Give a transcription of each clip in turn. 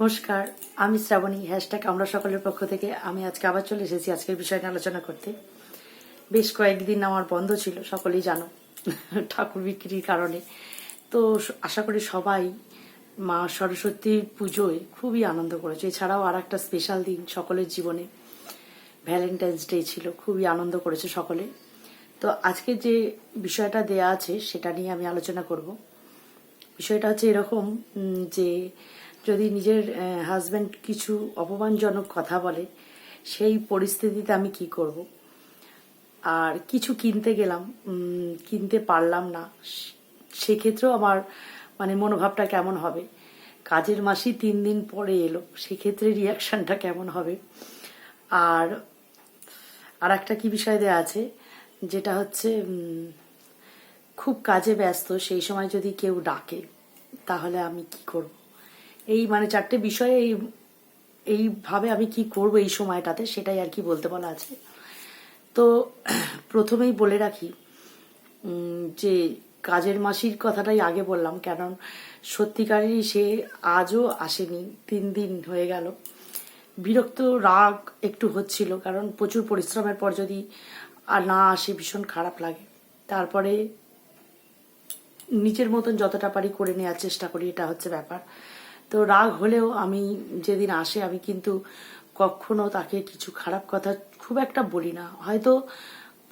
নমস্কার, আমি শ্রাবণী হ্যাশট্যাগ আমরা সকলের পক্ষ থেকে আমি আজকে আবার চলে এসেছি আজকের বিষয় নিয়ে আলোচনা করতে। বেশ কয়েকদিন আমার বন্ধ ছিল, সকলেই জানো, ঠাকুর বিক্রির কারণে। তো আশা করি সবাই মা সরস্বতীর পুজোয় খুবই আনন্দ করেছে। এছাড়াও আর একটা স্পেশাল দিন সকলের জীবনে ভ্যালেন্টাইন্স ডে ছিল, খুবই আনন্দ করেছে সকলে। তো আজকে যে বিষয়টা দেয়া আছে, সেটা নিয়ে আমি আলোচনা করব। বিষয়টা হচ্ছে এরকম যে যদি নিজের হাজব্যান্ড কিছু অপমানজনক কথা বলে, সেই পরিস্থিতিতে আমি কি করব? আর কিছু কিনতে গেলাম কিনতে পারলাম না। সেক্ষেত্রেও আমার মানে মনোভাবটা কেমন হবে? কাজের মাসি তিন দিন পরে এলো, সেক্ষেত্রে রিয়াকশনটা কেমন হবে? আর আর একটা কি বিষয় দেওয়া আছে? যেটা হচ্ছে খুব কাজে ব্যস্ত, সেই সময় যদি কেউ ডাকে, তাহলে আমি কি করব? এই মানে চারটে বিষয়ে এই, এইভাবে আমি কি করব এই সময়টাতে সেটাই আর কি বলতে বলা আছে। তো প্রথমেই বলে রাখি যে কাজের মাসির কথাটাই আগে বললাম, কারণ সত্যিকারেরই সে আজও আসেনি, তিন দিন হয়ে গেল। বিরক্ত রাগ একটু হচ্ছিল, কারণ প্রচুর পরিশ্রমের পর যদি আর না আসে ভীষণ খারাপ লাগে। তারপরে নিজের মতন যতটা পারি করে নেওয়ার চেষ্টা করি, এটা হচ্ছে ব্যাপার। তো রাগ হলেও আমি যেদিন আসে, আমি কিন্তু কখনো তাকে কিছু খারাপ কথা খুব একটা বলি না। হয়তো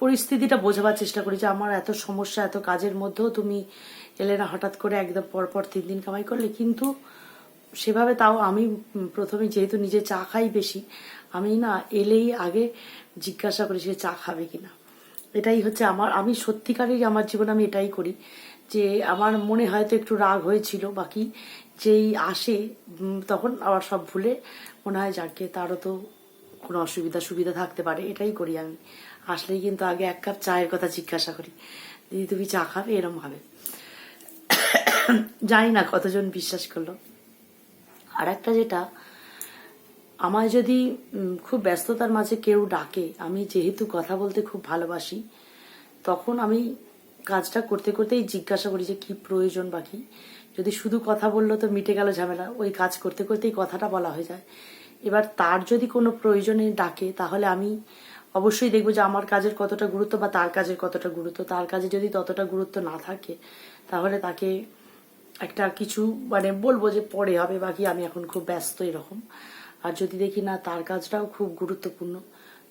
পরিস্থিতিটা বোঝাবার চেষ্টা করি যে, আমার এত সমস্যা, এত কাজের মধ্যেও তুমি এলে না হঠাৎ করে একদম পরপর তিন দিন কামাই করলে। কিন্তু সেভাবে তাও আমি প্রথমে যেহেতু নিজে চা খাই বেশি, আমি না এলেই আগে জিজ্ঞাসা করি সে চা খাবে কিনা। এটাই হচ্ছে আমার, আমি সত্যিকারেরই আমার জীবনে আমি এটাই করি যে, আমার মনে হয়তো একটু রাগ হয়েছিল বাকি যেই আসে তখন আবার সব ভুলে মনে হয়, যাকে তারও তো কোনো অসুবিধা সুবিধা থাকতে পারে, এটাই করি আমি। আসলেই কিন্তু আগে এক কাপ চায়ের কথা জিজ্ঞাসা করি, দিদি, তুমি চা খাবে? এরম ভাবে। জানি না কতজন বিশ্বাস করল। আর একটা যেটা, আমায় যদি খুব ব্যস্ততার মাঝে কেউ ডাকে, আমি যেহেতু কথা বলতে খুব ভালোবাসি, তখন আমি কাজটা করতে করতেই জিজ্ঞাসা করি যে কি প্রয়োজন বা বাকি যদি শুধু কথা বলল তো মিটে গেল ঝামেলা। ওই কাজ করতে করতেই কথাটা বলা হয়ে যায়। এবার তার যদি কোনো প্রয়োজনে ডাকে, তাহলে আমি অবশ্যই দেখব যে আমার কাজের কতটা গুরুত্ব বা তার কাজের কতটা গুরুত্ব। তার কাজে যদি ততটা গুরুত্ব না থাকে, তাহলে তাকে একটা কিছু মানে বলব যে পরে হবে, বাকি আমি এখন খুব ব্যস্ত এরকম। আর যদি দেখি না, তার কাজটাও খুব গুরুত্বপূর্ণ,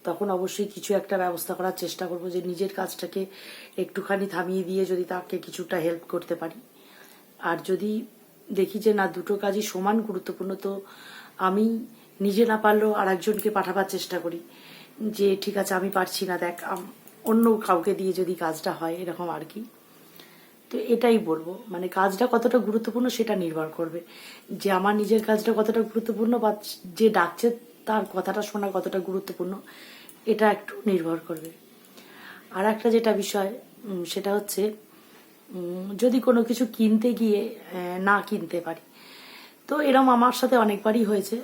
তখন অবশ্যই কিছু একটা ব্যবস্থা করার চেষ্টা করব যে নিজের কাজটাকে একটুখানি থামিয়ে দিয়ে যদি তাকে কিছুটা হেল্প করতে পারি। আর যদি দেখি যে না, দুটো কাজই সমান গুরুত্বপূর্ণ, তো আমি নিজে না পারলেও আর একজনকে পাঠাবার চেষ্টা করি যে, ঠিক আছে, আমি পারছি না, দেখ অন্য কাউকে দিয়ে যদি কাজটা হয়, এরকম আর কি। তো এটাই বলব মানে কাজটা কতটা গুরুত্বপূর্ণ সেটা নির্ভর করবে। যে আমার নিজের কাজটা কতটা গুরুত্বপূর্ণ বা যে ডাকছে তার কথাটা শোনা কতটা গুরুত্বপূর্ণ, এটা একটু নির্ভর করবে। আর একটা যেটা বিষয় সেটা হচ্ছে যদি কোনো কিছু কিনতে গিয়ে না কিনতে পারি। তো এরম আমার সাথে অনেকবারই হয়েছে।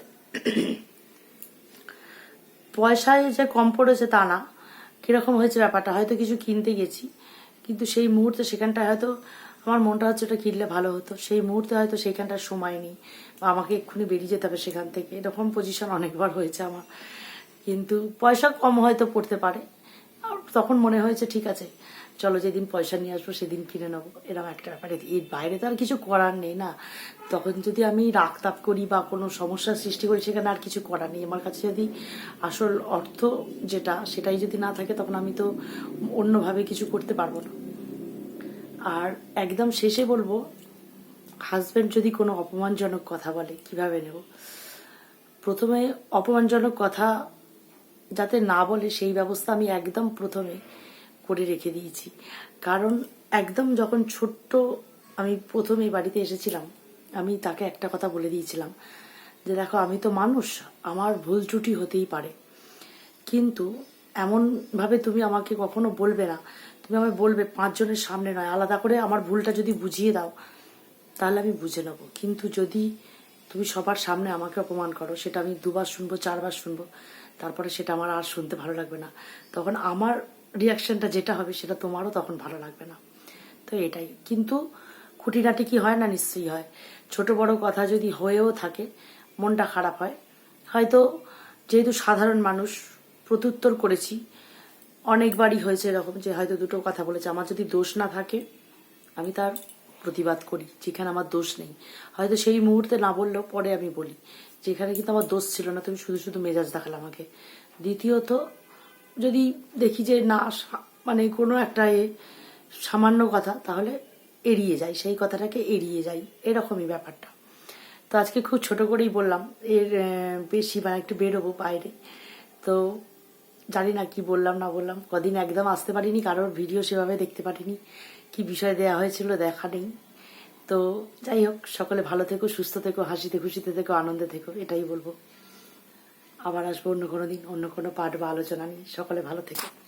পয়সায় যে কম পড়েছে তা না। কীরকম হয়েছে ব্যাপারটা? হয়তো কিছু কিনতে গেছি, কিন্তু সেই মুহূর্তে সেখানটায় হয়তো আমার মনটা হচ্ছে ওটা কিনলে ভালো হতো। সেই মুহূর্তে হয়তো সেইখানটার সময় নেই, বা আমাকে এক্ষুনি বেরিয়ে যেতে হবে সেখান থেকে। এরকম পজিশন অনেকবার হয়েছে আমার। কিন্তু পয়সা কম হয়তো পড়তে পারে। তখন মনে হয়েছে ঠিক আছে, চলো যেদিন পয়সা নিয়ে আসব সেদিন কিনে নেব। এরকম একটা ব্যাপার। এর বাইরে তো আর কিছু করার নেই না। তখন যদি আমি রাগতাপ করি বা কোনো সমস্যার সৃষ্টি করি, সেখানে আর কিছু করার নেই। আমার কাছে যদি আসল অর্থ যেটা, সেটাই যদি না থাকে, তখন আমি তো অন্যভাবে কিছু করতে পারব না। আর একদম শেষে বলব হাজব্যান্ড যদি কোনো অপমানজনক কথা বলে, কীভাবে নেব? প্রথমে অপমানজনক কথা যাতে না বলে সেই ব্যবস্থা আমি একদম প্রথমে করে রেখে দিয়েছি। কারণ একদম যখন ছোট্ট আমি প্রথমে বাড়িতে এসেছিলাম, আমি তাকে একটা কথা বলে দিয়েছিলাম যে, দেখো, আমি তো মানুষ, আমার ভুল ত্রুটি হতেই পারে। কিন্তু এমন ভাবে তুমি আমাকে কখনো বলবে না। তুমি আমায় বলবে, পাঁচজনের সামনে নয়। আলাদা করে আমার ভুলটা যদি বুঝিয়ে দাও, তাহলে আমি বুঝে নেব। কিন্তু যদি তুমি সবার সামনে আমাকে অপমান করো, সেটা আমি দুবার শুনব, চারবার শুনব তারপরে সেটা আমার আর শুনতে ভালো লাগবে না। তখন আমার রিয়াকশনটা যেটা হবে সেটা তোমারও তখন ভালো লাগবে না। তো এটাই। কিন্তু খুঁটিনাটি কি হয় না নিশ্চয়ই হয়। ছোট বড় কথা যদি হয়েও থাকে, মনটা খারাপ হয়। হয়তো যেহেতু সাধারণ মানুষ, প্রত্যুত্তর করেছি, অনেকবারই হয়েছে এরকম যে হয়তো দুটো কথা বলেছে। আমার যদি দোষ না থাকে, আমি তার প্রতিবাদ করি, যেখানে আমার দোষ নেই। হয়তো সেই মুহূর্তে না বললেও পরে আমি বলি। যেখানে কিন্তু আমার দোষ ছিল না, তুমি শুধু শুধু মেজাজ দেখালে আমাকে। দ্বিতীয়ত, যদি দেখি যে না মানে কোনো একটা এ সামান্য কথা, তাহলে এড়িয়ে যাই। সেই কথাটাকে এড়িয়ে যাই। এরকমই ব্যাপারটা। তো আজকে খুব ছোট করেই বললাম, এর বেশি মানে একটু বেরোবো বাইরে। তো জানি না কি বললাম, না বললাম। কদিন একদম আসতে পারিনি, কারোর ভিডিও সেভাবে দেখতে পারিনি। কি বিষয় দেয়া হয়েছিল দেখা নেই। তো যাই হোক, সকলে ভালো থেকো, সুস্থ থেকো, হাসিতে খুশিতে থেকো, আনন্দে থেকো, এটাই বলব। আবার আসব অন্য কোনো দিন, অন্য কোনো পাঠ বা আলোচনা নিয়ে। সকলে ভালো থেকো।